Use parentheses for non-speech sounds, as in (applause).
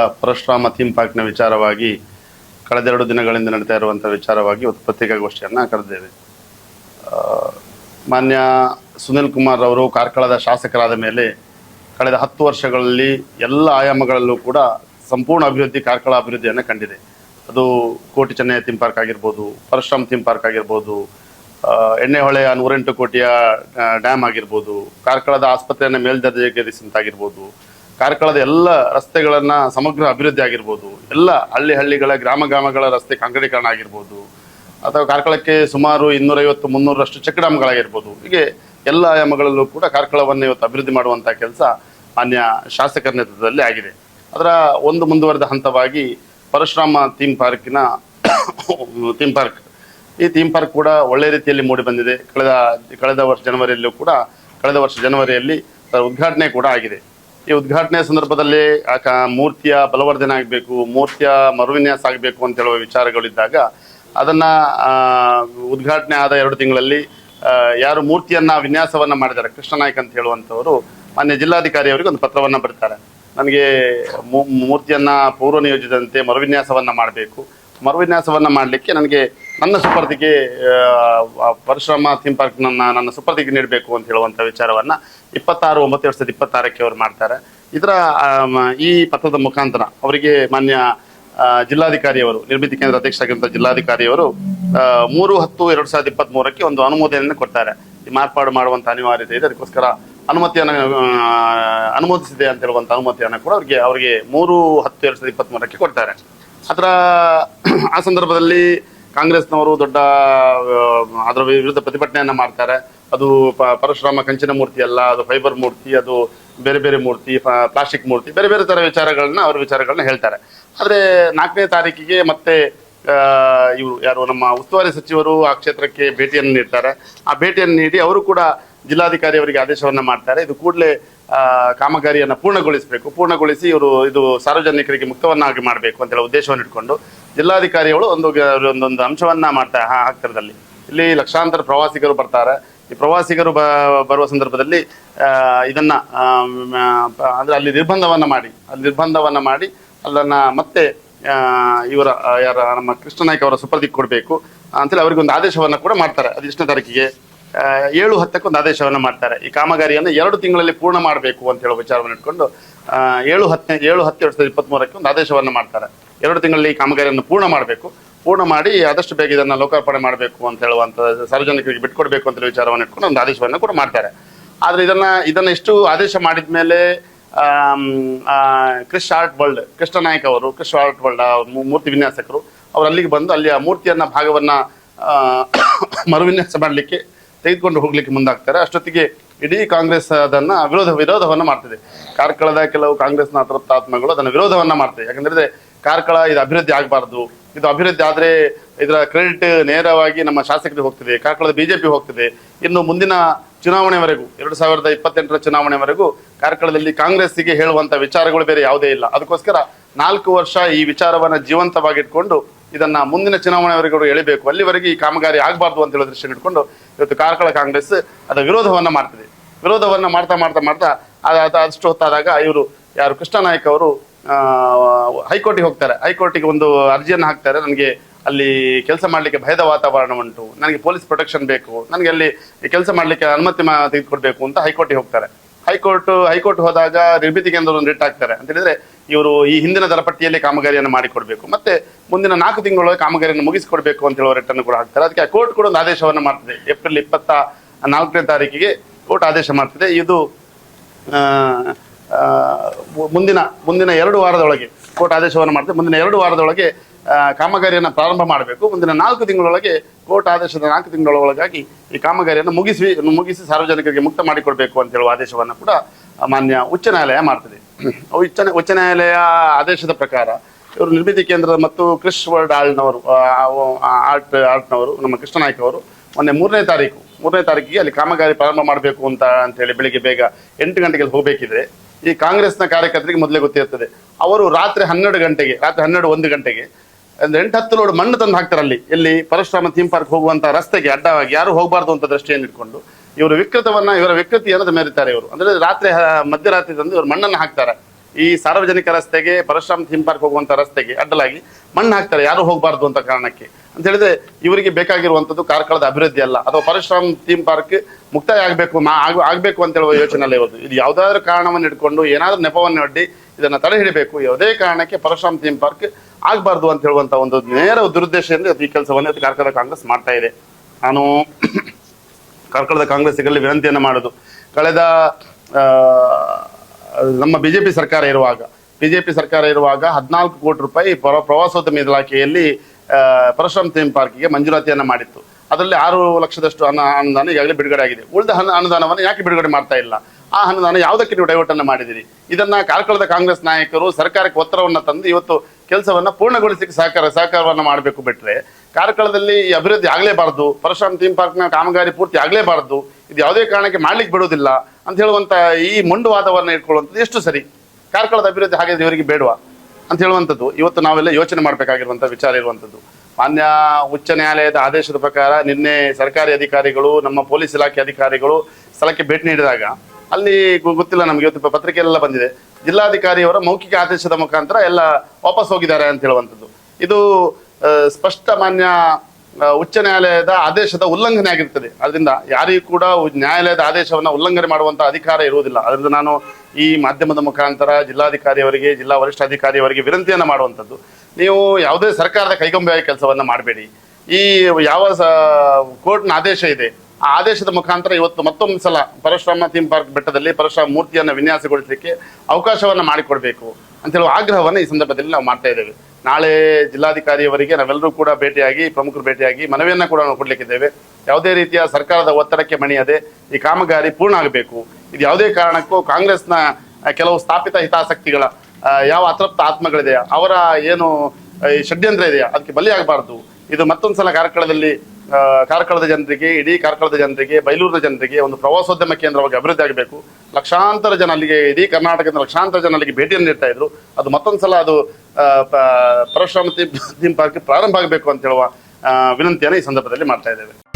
Parashurama theme ಪಾರ್ಕ್ನ ವಿಚಾರವಾಗಿ ಕಳೆದೆರಡು ದಿನಗಳಿಂದ ನಡೀತಾ ಇರುವಂಥ ವಿಚಾರವಾಗಿ ಇವತ್ತು ಪತ್ರಿಕಾಗೋಷ್ಠಿಯನ್ನು ಕರೆದೇವೆ ಮಾನ್ಯ ಸುನಿಲ್ ಕುಮಾರ್ ಅವರು ಕಾರ್ಕಳದ ಶಾಸಕರಾದ ಮೇಲೆ ಕಳೆದ ಹತ್ತು ವರ್ಷಗಳಲ್ಲಿ ಎಲ್ಲ ಆಯಾಮಗಳಲ್ಲೂ ಕೂಡ ಸಂಪೂರ್ಣ ಅಭಿವೃದ್ಧಿ, ಕಾರ್ಕಳ ಅಭಿವೃದ್ಧಿಯನ್ನು ಕಂಡಿದೆ. ಅದು ಕೋಟಿ ಚೆನ್ನೈ ಥೀಮ್ ಪಾರ್ಕ್ ಆಗಿರ್ಬೋದು, ಪರಶುರಾಮ್ ಥೀಮ್ ಪಾರ್ಕ್ ಆಗಿರ್ಬೋದು ಎಣ್ಣೆಹೊಳೆಯ ನೂರೆಂಟು ಕೋಟಿಯ ಡ್ಯಾಮ್ ಆಗಿರ್ಬೋದು, ಕಾರ್ಕಳದ ಆಸ್ಪತ್ರೆಯನ್ನು ಮೇಲ್ದರ್ಜೆಗೇರಿಸಿದಂತಾಗಿರ್ಬೋದು ಕಾರ್ಕಳದ ಎಲ್ಲ ರಸ್ತೆಗಳನ್ನ ಸಮಗ್ರ ಅಭಿವೃದ್ಧಿ ಆಗಿರ್ಬೋದು, ಎಲ್ಲ ಹಳ್ಳಿ ಹಳ್ಳಿಗಳ ಗ್ರಾಮ ಗ್ರಾಮಗಳ ರಸ್ತೆ ಕಾಂಕ್ರೀಕರಣ ಆಗಿರ್ಬೋದು, ಅಥವಾ ಕಾರ್ಕಳಕ್ಕೆ ಸುಮಾರು ಇನ್ನೂರೈವತ್ತು, ಮುನ್ನೂರರಷ್ಟು ಚೆಕ್ ಡ್ಯಾಮ್ಗಳಾಗಿರ್ಬೋದು ಹೀಗೆ ಎಲ್ಲ ಆಯಾಮಗಳಲ್ಲೂ ಕೂಡ ಕಾರ್ಕಳವನ್ನು ಇವತ್ತು ಅಭಿವೃದ್ಧಿ ಮಾಡುವಂಥ ಕೆಲಸ ಮಾನ್ಯ ಶಾಸಕರ ನೇತೃತ್ವದಲ್ಲಿ ಆಗಿದೆ. ಅದರ ಒಂದು ಮುಂದುವರೆದ ಹಂತವಾಗಿ ಪರಶುರಾಮ ಥೀಮ್ ಪಾರ್ಕಿನ (coughs) ಥೀಮ್ ಪಾರ್ಕ್. ಈ ಥೀಮ್ ಪಾರ್ಕ್ ಕೂಡ ಒಳ್ಳೆ ರೀತಿಯಲ್ಲಿ ಮೂಡಿ ಬಂದಿದೆ. ಕಳೆದ ಕಳೆದ ವರ್ಷ ಜನವರಿಯಲ್ಲೂ ಕೂಡ, ಕಳೆದ ವರ್ಷ ಜನವರಿಯಲ್ಲಿ ಉದ್ಘಾಟನೆ ಕೂಡ ಆಗಿದೆ. ಈ ಉದ್ಘಾಟನೆ ಸಂದರ್ಭದಲ್ಲಿ ಆ ಮೂರ್ತಿಯ ಬಲವರ್ಧನೆ ಆಗಬೇಕು, ಮೂರ್ತಿಯ ಮರುವಿನ್ಯಾಸ ಆಗಬೇಕು ಅಂತ ಹೇಳುವ ವಿಚಾರಗಳಿದ್ದಾಗ ಅದನ್ನ ಉದ್ಘಾಟನೆ ಆದ ಎರಡು ತಿಂಗಳಲ್ಲಿ ಯಾರು ಮೂರ್ತಿಯನ್ನ ವಿನ್ಯಾಸವನ್ನು ಮಾಡಿದ್ದಾರೆ, ಕೃಷ್ಣನಾಯ್ಕ್ ಅಂತ ಹೇಳುವಂಥವರು, ಮಾನ್ಯ ಜಿಲ್ಲಾಧಿಕಾರಿ ಅವರಿಗೆ ಒಂದು ಪತ್ರವನ್ನ ಬರ್ತಾರೆ. ನನಗೆ ಮೂರ್ತಿಯನ್ನ ಪೂರ್ವ ನಿಯೋಜಿತಂತೆ ಮರುವಿನ್ಯಾಸವನ್ನ ಮಾಡಬೇಕು. ಮರುವಿನ್ಯಾಸವನ್ನು ಮಾಡಲಿಕ್ಕೆ ನನಗೆ ನನ್ನ ಸುಪರ್ದಿಗೆ ಪರಶುರಾಮ ಥೀಮ್ ಪಾರ್ಕ್ ನನ್ನ ನನ್ನ ಸುಪರ್ದಿಗೆ ನೀಡಬೇಕು ಅಂತ ಹೇಳುವಂಥ ವಿಚಾರವನ್ನ ಇಪ್ಪತ್ತಾರು, ಒಂಬತ್ತು ಎರಡ್ ಸಾವಿರದ ಇಪ್ಪತ್ತಾರಕ್ಕೆ ಅವರು ಮಾಡ್ತಾರೆ. ಇದರ ಈ ಪತ್ರದ ಮುಖಾಂತರ ಅವರಿಗೆ ಮಾನ್ಯ ಜಿಲ್ಲಾಧಿಕಾರಿಯವರು, ನಿರ್ಮಿತಿ ಕೇಂದ್ರ ಅಧ್ಯಕ್ಷರಾಗಿರುವಂಥ ಜಿಲ್ಲಾಧಿಕಾರಿಯವರು ಮೂರು, ಹತ್ತು, ಎರಡು ಸಾವಿರದ ಇಪ್ಪತ್ತ್ ಮೂರಕ್ಕೆ ಒಂದು ಅನುಮೋದನೆಯನ್ನು ಈ ಮಾರ್ಪಾಡು ಮಾಡುವಂತ ಅನಿವಾರ್ಯತೆ ಇದೆ. ಅದಕ್ಕೋಸ್ಕರ ಅನುಮತಿಯನ್ನು ಅನುಮೋದಿಸಿದೆ ಅಂತ ಹೇಳುವಂತ ಅನುಮತಿಯನ್ನು ಕೂಡ ಅವರಿಗೆ ಅವರಿಗೆ ಮೂರು, ಹತ್ತು, ಎರಡ್ ಸಾವಿರದ ಇಪ್ಪತ್ತ್ ಮೂರಕ್ಕೆ ಕೊಡ್ತಾರೆ. ಅದರ, ಆ ಸಂದರ್ಭದಲ್ಲಿ ಕಾಂಗ್ರೆಸ್ನವರು ದೊಡ್ಡ ಅದರ ವಿರುದ್ಧ ಪ್ರತಿಭಟನೆಯನ್ನು ಮಾಡ್ತಾರೆ. ಅದು ಪರಶುರಾಮ ಕಂಚಿನ ಮೂರ್ತಿ ಅಲ್ಲ, ಅದು ಫೈಬರ್ ಮೂರ್ತಿ, ಅದು ಬೇರೆ ಬೇರೆ ಮೂರ್ತಿ ಪ್ಲಾಸ್ಟಿಕ್ ಮೂರ್ತಿ, ಬೇರೆ ಬೇರೆ ತರ ವಿಚಾರಗಳನ್ನ ಅವ್ರ ವಿಚಾರಗಳನ್ನ ಹೇಳ್ತಾರೆ. ಆದ್ರೆ ನಾಲ್ಕನೇ ತಾರೀಕಿಗೆ ಮತ್ತೆ ಇವರು ಯಾರು ನಮ್ಮ ಉಸ್ತುವಾರಿ ಸಚಿವರು ಆ ಕ್ಷೇತ್ರಕ್ಕೆ ಭೇಟಿಯನ್ನು ನೀಡ್ತಾರೆ. ಆ ಭೇಟಿಯನ್ನು ನೀಡಿ ಅವರು ಕೂಡ ಜಿಲ್ಲಾಧಿಕಾರಿ ಅವರಿಗೆ ಆದೇಶವನ್ನ ಮಾಡ್ತಾರೆ. ಇದು ಕೂಡಲೇ ಕಾಮಗಾರಿಯನ್ನು ಪೂರ್ಣಗೊಳಿಸಬೇಕು. ಪೂರ್ಣಗೊಳಿಸಿ ಇವರು ಇದು ಸಾರ್ವಜನಿಕರಿಗೆ ಮುಕ್ತವನ್ನಾಗಿ ಮಾಡಬೇಕು ಅಂತ ಉದ್ದೇಶವನ್ನು ಇಟ್ಕೊಂಡು ಜಿಲ್ಲಾಧಿಕಾರಿಗಳು ಒಂದು ಒಂದೊಂದು ಅಂಶವನ್ನ ಮಾಡ್ತಾ ಹಾ- ಹಾಕ್ತಿರದಲ್ಲಿ ಇಲ್ಲಿ ಲಕ್ಷಾಂತರ ಪ್ರವಾಸಿಗರು ಬರ್ತಾರೆ. ಈ ಪ್ರವಾಸಿಗರು ಬರುವ ಸಂದರ್ಭದಲ್ಲಿ ಇದನ್ನ ಅಂದ್ರೆ ಅಲ್ಲಿ ನಿರ್ಬಂಧವನ್ನ ಮಾಡಿ. ಅಲ್ಲಿ ನಿರ್ಬಂಧವನ್ನ ಮಾಡಿ ಅಲ್ಲನ್ನ ಮತ್ತೆ ಇವರ ಯಾರ, ನಮ್ಮ ಕೃಷ್ಣನಾಯ್ಕ ಅವರ ಸುಪರ್ದಿಗೆ ಕೊಡಬೇಕು ಅಂತೇಳಿ ಅವರಿಗೆ ಒಂದು ಆದೇಶವನ್ನ ಕೂಡ ಮಾಡ್ತಾರೆ. ಅದು ಎಷ್ಟನೇ ತಾರೀಕಿಗೆ? ಏಳು ಹತ್ತಕ್ಕೆ ಒಂದು ಆದೇಶವನ್ನ ಮಾಡ್ತಾರೆ. ಈ ಕಾಮಗಾರಿಯನ್ನು ಎರಡು ತಿಂಗಳಲ್ಲಿ ಪೂರ್ಣ ಮಾಡಬೇಕು ಅಂತ ಹೇಳೋ ವಿಚಾರವನ್ನು ಇಟ್ಕೊಂಡು ಏಳು ಹತ್ತನೇ, ಏಳು ಹತ್ತು ಎರಡು ಸಾವಿರದ ಇಪ್ಪತ್ತ್ ಮೂರಕ್ಕೆ ಒಂದು ಆದೇಶವನ್ನು ಮಾಡ್ತಾರೆ. ಎರಡು ತಿಂಗಳಲ್ಲಿ ಈ ಕಾಮಗಾರಿಯನ್ನು ಪೂರ್ಣ ಮಾಡಬೇಕು. ಪೂರ್ಣ ಮಾಡಿ ಆದಷ್ಟು ಬೇಗ ಇದನ್ನು ಲೋಕಾರ್ಪಣೆ ಮಾಡಬೇಕು ಅಂತ ಹೇಳುವಂಥ ಸಾರ್ವಜನಿಕರಿಗೆ ಬಿಟ್ಕೊಡ್ಬೇಕು ಅಂತ ವಿಚಾರವನ್ನು ಇಟ್ಕೊಂಡು ಒಂದು ಆದೇಶವನ್ನು ಕೂಡ ಮಾಡ್ತಾರೆ. ಆದರೆ ಇದನ್ನು ಇದನ್ನು ಇಷ್ಟು ಆದೇಶ ಮಾಡಿದ ಮೇಲೆ ಕ್ರಿಶ್ ಆರ್ಟ್ ವರ್ಲ್ಡ್ ಕೃಷ್ಣನಾಯ್ಕ ಅವರು ಕ್ರಿಶ್ ಆರ್ಟ್ ವರ್ಲ್ಡ್ ಮೂರ್ತಿ ವಿನ್ಯಾಸಕರು, ಅವರು ಅಲ್ಲಿಗೆ ಬಂದು ಅಲ್ಲಿ ಆ ಮೂರ್ತಿಯನ್ನ ಭಾಗವನ್ನು ಮರುವಿನ್ಯಾಸ ಮಾಡಲಿಕ್ಕೆ ತೆಗೆದುಕೊಂಡು ಹೋಗ್ಲಿಕ್ಕೆ ಮುಂದಾಗ್ತಾರೆ. ಅಷ್ಟೊತ್ತಿಗೆ ಇಡೀ ಕಾಂಗ್ರೆಸ್ ಅದನ್ನ ವಿರೋಧ ವಿರೋಧವನ್ನ ಮಾಡ್ತಿದೆ. ಕಾರ್ಕಳದ ಕೆಲವು ಕಾಂಗ್ರೆಸ್ನ ಅತೃಪ್ತಾತ್ಮಗಳು ಅದನ್ನ ವಿರೋಧವನ್ನ ಮಾಡ್ತಿದೆ. ಯಾಕಂದ್ರೆ ಕಾರ್ಕಳ ಇದು ಅಭಿವೃದ್ಧಿ ಆಗಬಾರ್ದು. ಇದು ಅಭಿವೃದ್ಧಿ ಆದ್ರೆ ಇದರ ಕ್ರೆಡಿಟ್ ನೇರವಾಗಿ ನಮ್ಮ ಶಾಸಕರಿಗೆ ಹೋಗ್ತಿದೆ, ಕಾರ್ಕಳದ ಬಿಜೆಪಿ ಹೋಗ್ತಿದೆ. ಇನ್ನು ಮುಂದಿನ ಚುನಾವಣೆವರೆಗೂ, ಎರಡು ಸಾವಿರದ ಇಪ್ಪತ್ತೆಂಟರ ಚುನಾವಣೆವರೆಗೂ ಕಾರ್ಕಳದಲ್ಲಿ ಕಾಂಗ್ರೆಸ್ಸಿಗೆ ಹೇಳುವಂತ ವಿಚಾರಗಳು ಬೇರೆ ಯಾವುದೇ ಇಲ್ಲ. ಅದಕ್ಕೋಸ್ಕರ ನಾಲ್ಕು ವರ್ಷ ಈ ವಿಚಾರವನ್ನ ಜೀವಂತವಾಗಿಟ್ಕೊಂಡು ಇದನ್ನ ಮುಂದಿನ ಚುನಾವಣೆವರೆಗೂ ಎಳಿಬೇಕು. ಅಲ್ಲಿವರೆಗೆ ಈ ಕಾಮಗಾರಿ ಆಗಬಾರ್ದು ಅಂತ ಹೇಳೋ ದೃಷ್ಟಿ ಇಟ್ಕೊಂಡು ಇವತ್ತು ಕಾರ್ಕಳ ಕಾಂಗ್ರೆಸ್ ಅದರ ವಿರೋಧವನ್ನ ಮಾಡ್ತಿದೆ. ವಿರೋಧವನ್ನ ಮಾಡ್ತಾ ಮಾಡ್ತಾ ಮಾಡ್ತಾ ಅಷ್ಟು ಹೊತ್ತಾದಾಗ ಇವರು ಯಾರು ಕೃಷ್ಣ ನಾಯ್ಕ ಅವರು ಹೈಕೋರ್ಟಿಗೆ ಹೋಗ್ತಾರೆ. ಹೈಕೋರ್ಟಿಗೆ ಒಂದು ಅರ್ಜಿಯನ್ನು ಹಾಕ್ತಾರೆ. ನನಗೆ ಅಲ್ಲಿ ಕೆಲಸ ಮಾಡಲಿಕ್ಕೆ ಭಯದ ವಾತಾವರಣ ಉಂಟು. ನನಗೆ ಪೊಲೀಸ್ ಪ್ರೊಟೆಕ್ಷನ್ ಬೇಕು. ನನಗೆ ಅಲ್ಲಿ ಕೆಲಸ ಮಾಡಲಿಕ್ಕೆ ಅನುಮತಿ ತೆಗೆದುಕೊಡ್ಬೇಕು ಅಂತ ಹೈಕೋರ್ಟಿಗೆ ಹೋಗ್ತಾರೆ. ಹೈಕೋರ್ಟ್ ಹೈಕೋರ್ಟ್ ಹೋದಾಗ ನಿರ್ಮಿತಿ ಕೇಂದ್ರ ಒಂದು ರಿಟ್ ಹಾಕ್ತಾರೆ. ಅಂತ ಹೇಳಿದ್ರೆ ಇವರು ಈ ಹಿಂದಿನ ದರಪಟ್ಟಿಯಲ್ಲಿ ಕಾಮಗಾರಿಯನ್ನು ಮಾಡಿಕೊಡ್ಬೇಕು. ಮತ್ತೆ ಮುಂದಿನ ನಾಲ್ಕು ತಿಂಗಳೊಳಗೆ ಕಾಮಗಾರಿಯನ್ನು ಮುಗಿಸಿಕೊಡ್ಬೇಕು ಅಂತ ಹೇಳುವ ರಿಟರ್ನ್ ಕೂಡ ಹಾಕ್ತಾರೆ. ಅದಕ್ಕೆ ಕೋರ್ಟ್ ಕೂಡ ಒಂದು ಆದೇಶವನ್ನು ಮಾಡ್ತದೆ. ಏಪ್ರಿಲ್ ಇಪ್ಪತ್ತ ನಾಲ್ಕನೇ ತಾರೀಕಿಗೆ ಕೋರ್ಟ್ ಆದೇಶ ಮಾಡ್ತದೆ. ಇದು ಮುಂದಿನ ಮುಂದಿನ ಎರಡು ವಾರದೊಳಗೆ ಕೋರ್ಟ್ ಆದೇಶವನ್ನು ಮಾಡ್ತದೆ. ಮುಂದಿನ ಎರಡು ವಾರದೊಳಗೆ ಕಾಮಗಾರಿಯನ್ನು ಪ್ರಾರಂಭ ಮಾಡಬೇಕು. ಮುಂದಿನ ನಾಲ್ಕು ತಿಂಗಳೊಳಗೆ ಕೋರ್ಟ್ ಆದೇಶದ ನಾಲ್ಕು ತಿಂಗಳೊಳಗಾಗಿ ಈ ಕಾಮಗಾರಿಯನ್ನು ಮುಗಿಸಿ ಮುಗಿಸಿ ಸಾರ್ವಜನಿಕರಿಗೆ ಮುಕ್ತ ಮಾಡಿಕೊಡ್ಬೇಕು ಅಂತ ಹೇಳುವ ಆದೇಶವನ್ನು ಕೂಡ ಮಾನ್ಯ ಉಚ್ಚ ನ್ಯಾಯಾಲಯ ಮಾಡ್ತದೆ. ಉಚ್ಚ ಉಚ್ಚ ನ್ಯಾಯಾಲಯ ಆದೇಶದ ಪ್ರಕಾರ ಇವರು ನಿರ್ಮಿತಿ ಕೇಂದ್ರದ ಮತ್ತು ಕ್ರಿಶ್ ವರ್ಲ್ಡ್ ಆಳ್ನವರು ಆರ್ಟ್ ಆರ್ಟ್ನವರು ನಮ್ಮ ಕೃಷ್ಣನಾಯ್ಕ ಅವರು ಮೊನ್ನೆ ಮೂರನೇ ತಾರೀಕು, ಮೂರನೇ ತಾರೀಕಿಗೆ ಅಲ್ಲಿ ಕಾಮಗಾರಿ ಪ್ರಾರಂಭ ಮಾಡಬೇಕು ಅಂತ ಅಂತೇಳಿ ಬೆಳಿಗ್ಗೆ ಬೇಗ ಎಂಟು ಗಂಟೆಗೆ ಹೋಗಬೇಕಿದ್ರೆ ಈ ಕಾಂಗ್ರೆಸ್ನ ಕಾರ್ಯಕರ್ತರಿಗೆ ಮೊದಲೇ ಗೊತ್ತಿರ್ತದೆ. ಅವರು ರಾತ್ರಿ ಹನ್ನೆರಡು ಗಂಟೆಗೆ, ರಾತ್ರಿ ಹನ್ನೆರಡು ಒಂದು ಗಂಟೆಗೆ, ಅಂದ್ರೆ ಎಂಟು ಹತ್ತು ಲೋಡ್ ಮಣ್ಣು ತಂದು ಹಾಕ್ತಾರೆ ಅಲ್ಲಿ ಇಲ್ಲಿ ಪರಶುರಾಮ ಥೀಮ್ ಪಾರ್ಕ್ ಹೋಗುವಂತ ರಸ್ತೆಗೆ ಅಡ್ಡವಾಗಿ, ಯಾರು ಹೋಗಬಾರ್ದು ಅಂತ ದೃಷ್ಟಿಯನ್ನು ಇಟ್ಕೊಂಡು, ಇವರು ವಿಕೃತವನ್ನ, ಇವರ ವಿಕೃತಿಯನ್ನು ಮೆರೀತಾರೆ ಇವರು. ಅಂದ್ರೆ ರಾತ್ರಿ, ಮಧ್ಯರಾತ್ರಿ ತಂದು ಇವರು ಮಣ್ಣನ್ನು ಹಾಕ್ತಾರೆ. ಈ ಸಾರ್ವಜನಿಕ ರಸ್ತೆಗೆ ಪರಶುರಾಮ್ ಥೀಮ್ ಪಾರ್ಕ್ ಹೋಗುವಂತ ರಸ್ತೆಗೆ ಅಡ್ಡಲಾಗಿ ಮಣ್ಣು ಹಾಕ್ತಾರೆ, ಯಾರು ಹೋಗಬಾರ್ದು ಅಂತ ಕಾರಣಕ್ಕೆ. ಅಂತ ಹೇಳಿದ್ರೆ ಇವರಿಗೆ ಬೇಕಾಗಿರುವಂತದ್ದು ಕಾರ್ಕಳದ ಅಭಿವೃದ್ಧಿ ಅಲ್ಲ. ಅಥವಾ ಪರಶುರಾಮ್ ಥೀಮ್ ಪಾರ್ಕ್ ಮುಕ್ತಾಯ ಆಗಬೇಕು ಆಗಬೇಕು ಅಂತ ಹೇಳುವ ಯೋಚನೆ ಅಲ್ಲ ಇವತ್ತು ಇದು ಯಾವ್ದಾದ್ರು ಕಾರಣವನ್ನು ಇಟ್ಕೊಂಡು ಏನಾದ್ರೂ ನೆಪವನ್ನು ಒಡ್ಡಿ ಇದನ್ನ ತಡೆ ಹಿಡಬೇಕು ಯಾವುದೇ ಕಾರಣಕ್ಕೆ ಪರಶುರಾಮ್ ಥೀಮ್ ಪಾರ್ಕ್ ಆಗಬಾರ್ದು ಅಂತ ಹೇಳುವಂತ ಒಂದು ನೇರ ದುರುದ್ದೇಶದಿಂದ ಇವತ್ತು ಈ ಕೆಲಸವನ್ನು ಕಾರ್ಕಳದ ಕಾಂಗ್ರೆಸ್ ಮಾಡ್ತಾ ಇದೆ. ನಾನು ಕಾರ್ಕಳದ ಕಾಂಗ್ರೆಸ್ಗಳಲ್ಲಿ ವಿನಂತಿಯನ್ನು ಮಾಡೋದು. ಕಳೆದ ನಮ್ಮ ಬಿಜೆಪಿ ಸರ್ಕಾರ ಇರುವಾಗ, ಬಿಜೆಪಿ ಸರ್ಕಾರ ಇರುವಾಗ ಹದಿನಾಲ್ಕು ಕೋಟಿ ರೂಪಾಯಿ ಪ್ರ- ಪ್ರವಾಸೋದ್ಯಮ ಇಲಾಖೆಯಲ್ಲಿ ಪರಶುರಾಮ್ ಥೀಮ್ ಪಾರ್ಕಿಗೆ ಮಂಜೂರಾತಿಯನ್ನು ಮಾಡಿತ್ತು. ಅದರಲ್ಲಿ ಆರು ಲಕ್ಷದಷ್ಟು ಅನುದಾನ ಈಗಾಗಲೇ ಬಿಡುಗಡೆ ಆಗಿದೆ ಉಳಿದ ಅನುದಾನವನ್ನು ಯಾಕೆ ಬಿಡುಗಡೆ ಮಾಡ್ತಾ ಇಲ್ಲ? ಆ ಅನುದಾನ ಯಾವುದಕ್ಕೆ ನೀವು ಡೈವರ್ಟ್ ಅನ್ನು ಮಾಡಿದಿರಿ ಇದನ್ನ ಕಾರ್ಕಳದ ಕಾಂಗ್ರೆಸ್ ನಾಯಕರು ಸರ್ಕಾರಕ್ಕೆ ಒತ್ತಡವನ್ನು ತಂದು ಇವತ್ತು ಕೆಲಸವನ್ನ ಪೂರ್ಣಗೊಳಿಸಲಿಕ್ಕೆ ಸಹಕಾರ, ಸಹಕಾರವನ್ನು ಮಾಡಬೇಕು ಬಿಟ್ರೆ ಕಾರ್ಕಳದಲ್ಲಿ ಈ ಅಭಿವೃದ್ಧಿ ಆಗಲೇಬಾರದು, ಪರಶುರಾಮ್ ಥೀಮ್ ಪಾರ್ಕ್ನ ಕಾಮಗಾರಿ ಪೂರ್ತಿ ಆಗಲೇಬಾರದು, ಇದು ಯಾವುದೇ ಕಾರಣಕ್ಕೆ ಮಾಡ್ಲಿಕ್ಕೆ ಬಿಡುವುದಿಲ್ಲ ಅಂತ ಹೇಳುವಂತ ಈ ಮೊಂಡು ವಾದವನ್ನು ಇಟ್ಕೊಳ್ಳುವಂಥದ್ದು ಎಷ್ಟು ಸರಿ? ಕಾರ್ಕಳದ ಅಭಿವೃದ್ಧಿ ಹಾಗೆ ಇವರಿಗೆ ಬೇಡವಾ ಅಂತ ಹೇಳುವಂಥದ್ದು. ಇವತ್ತು ನಾವೆಲ್ಲ ಯೋಚನೆ ಮಾಡಬೇಕಾಗಿರುವಂಥ ವಿಚಾರ ಇರುವಂಥದ್ದು. ಮಾನ್ಯ ಉಚ್ಚ ನ್ಯಾಯಾಲಯದ ಆದೇಶದ ಪ್ರಕಾರ ನಿನ್ನೆ ಸರ್ಕಾರಿ ಅಧಿಕಾರಿಗಳು, ನಮ್ಮ ಪೊಲೀಸ್ ಇಲಾಖೆ ಅಧಿಕಾರಿಗಳು ಸ್ಥಳಕ್ಕೆ ಭೇಟಿ ನೀಡಿದಾಗ ಅಲ್ಲಿ ಗೊತ್ತಿಲ್ಲ ನಮಗೆ, ಇವತ್ತು ಪತ್ರಿಕೆ ಎಲ್ಲ ಬಂದಿದೆ. ಜಿಲ್ಲಾಧಿಕಾರಿಯವರ ಮೌಖಿಕ ಆದೇಶದ ಮುಖಾಂತರ ಎಲ್ಲ ವಾಪಸ್ ಹೋಗಿದ್ದಾರೆ ಅಂತ ಹೇಳುವಂಥದ್ದು. ಇದು ಸ್ಪಷ್ಟ ಮಾನ್ಯ ಉಚ್ಚ ನ್ಯಾಯಾಲಯದ ಆದೇಶದ ಉಲ್ಲಂಘನೆ ಆಗಿರ್ತದೆ. ಅದರಿಂದ ಯಾರಿಗೂ ಕೂಡ ನ್ಯಾಯಾಲಯದ ಆದೇಶವನ್ನು ಉಲ್ಲಂಘನೆ ಮಾಡುವಂತ ಅಧಿಕಾರ ಇರುವುದಿಲ್ಲ. ಅದರಿಂದ ನಾನು ಈ ಮಾಧ್ಯಮದ ಮುಖಾಂತರ ಜಿಲ್ಲಾಧಿಕಾರಿಯವರಿಗೆ, ಜಿಲ್ಲಾ ವರಿಷ್ಠಾಧಿಕಾರಿಯವರಿಗೆ ವಿನಂತಿಯನ್ನು ಮಾಡುವಂಥದ್ದು. ನೀವು ಯಾವುದೇ ಸರ್ಕಾರದ ಕೈಗೊಂಬೆಯಾಗಿ ಕೆಲಸವನ್ನು ಮಾಡಬೇಡಿ. ಈ ಯಾವ ಕೋರ್ಟ್ನ ಆದೇಶ ಇದೆ ಆದೇಶದ ಮುಖಾಂತರ ಇವತ್ತು ಮತ್ತೊಂದು ಸಲ ಪರಶುರಾಮ ಥೀಮ್ ಪಾರ್ಕ್ ಬೆಟ್ಟದಲ್ಲಿ ಪರಶುರಾಮ ಮೂರ್ತಿಯನ್ನು ವಿನ್ಯಾಸಗೊಳಿಸಲಿಕ್ಕೆ ಅವಕಾಶವನ್ನ ಮಾಡಿಕೊಡ್ಬೇಕು ಅಂತ ಹೇಳುವ ಆಗ್ರಹವನ್ನು ಈ ಸಂದರ್ಭದಲ್ಲಿ ನಾವು ಮಾಡ್ತಾ ಇದ್ದೇವೆ. ನಾಳೆ ಜಿಲ್ಲಾಧಿಕಾರಿಯವರಿಗೆ ನಾವೆಲ್ಲರೂ ಕೂಡ ಭೇಟಿಯಾಗಿ ಪ್ರಮುಖರು ಭೇಟಿಯಾಗಿ ಮನವಿಯನ್ನು ಕೂಡ ನಾವು ಕೊಡಲಿಕ್ಕಿದ್ದೇವೆ. ಯಾವುದೇ ರೀತಿಯ ಸರ್ಕಾರದ ಒತ್ತಡಕ್ಕೆ ಮಣಿಯದೆ ಈ ಕಾಮಗಾರಿ ಪೂರ್ಣ ಆಗಬೇಕು. ಇದು ಯಾವುದೇ ಕಾರಣಕ್ಕೂ ಕಾಂಗ್ರೆಸ್ನ ಕೆಲವು ಸ್ಥಾಪಿತ ಹಿತಾಸಕ್ತಿಗಳ ಯಾವ ಅತೃಪ್ತ ಆತ್ಮಗಳಿದೆಯಾ ಅವರ ಏನು ಈ ಷಡ್ಯಂತ್ರ ಇದೆಯಾ ಅದಕ್ಕೆ ಬಲಿಯಾಗಬಾರದು. ಇದು ಮತ್ತೊಂದು ಸಲ ಆ, ಕಾರ್ಕಳದ ಜನರಿಗೆ ಇಡೀ ಕಾರ್ಕಳದ ಜನರಿಗೆ ಬೈಲೂರಿನ ಜನರಿಗೆ ಒಂದು ಪ್ರವಾಸೋದ್ಯಮ ಕೇಂದ್ರವಾಗಿ ಅಭಿವೃದ್ಧಿ ಆಗಬೇಕು. ಲಕ್ಷಾಂತರ ಜನ ಅಲ್ಲಿಗೆ ಇಡೀ ಕರ್ನಾಟಕದ ಲಕ್ಷಾಂತರ ಜನ ಅಲ್ಲಿಗೆ ಭೇಟಿಯನ್ನು ನೀಡ್ತಾ ಇದ್ರು. ಅದು ಮತ್ತೊಂದ್ಸಲ ಅದು ಆ, ಪ- ಪರಶುರಾಮ ಥೀಮ್ ಪಾರ್ಕ್ ಪ್ರಾರಂಭ ಆಗಬೇಕು ಅಂತ ಹೇಳುವ ವಿನಂತಿಯನ್ನು ಈ ಸಂದರ್ಭದಲ್ಲಿ ಮಾಡ್ತಾ ಇದ್ದೇವೆ.